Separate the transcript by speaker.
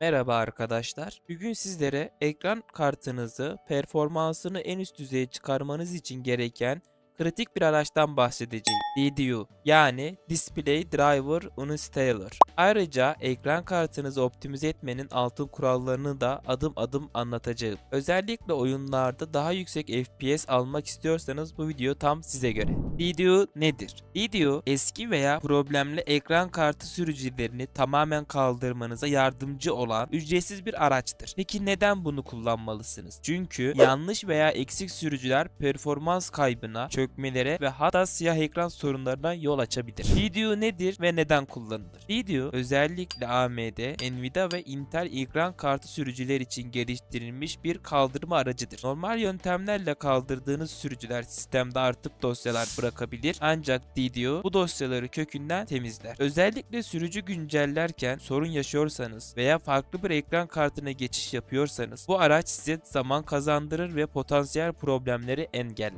Speaker 1: Merhaba arkadaşlar. Bugün sizlere ekran kartınızı performansını en üst düzeye çıkarmanız için gereken kritik bir araçtan bahsedeceğim. DDU yani Display Driver Installer. Ayrıca ekran kartınızı optimize etmenin altın kurallarını da adım adım anlatacağım. Özellikle oyunlarda daha yüksek FPS almak istiyorsanız bu video tam size göre. DDU nedir? DDU eski veya problemli ekran kartı sürücülerini tamamen kaldırmanıza yardımcı olan ücretsiz bir araçtır. Peki neden bunu kullanmalısınız? Çünkü yanlış veya eksik sürücüler performans kaybına, çökmelere ve hatta siyah ekran sorunlarına yol açabilir. DDU nedir ve neden kullanılır? DDU özellikle AMD, Nvidia ve Intel ekran kartı sürücüler için geliştirilmiş bir kaldırma aracıdır. Normal yöntemlerle kaldırdığınız sürücüler sistemde artık dosyalar bırakabilir ancak DDU bu dosyaları kökünden temizler. Özellikle sürücü güncellerken sorun yaşıyorsanız veya farklı bir ekran kartına geçiş yapıyorsanız bu araç size zaman kazandırır ve potansiyel problemleri engeller.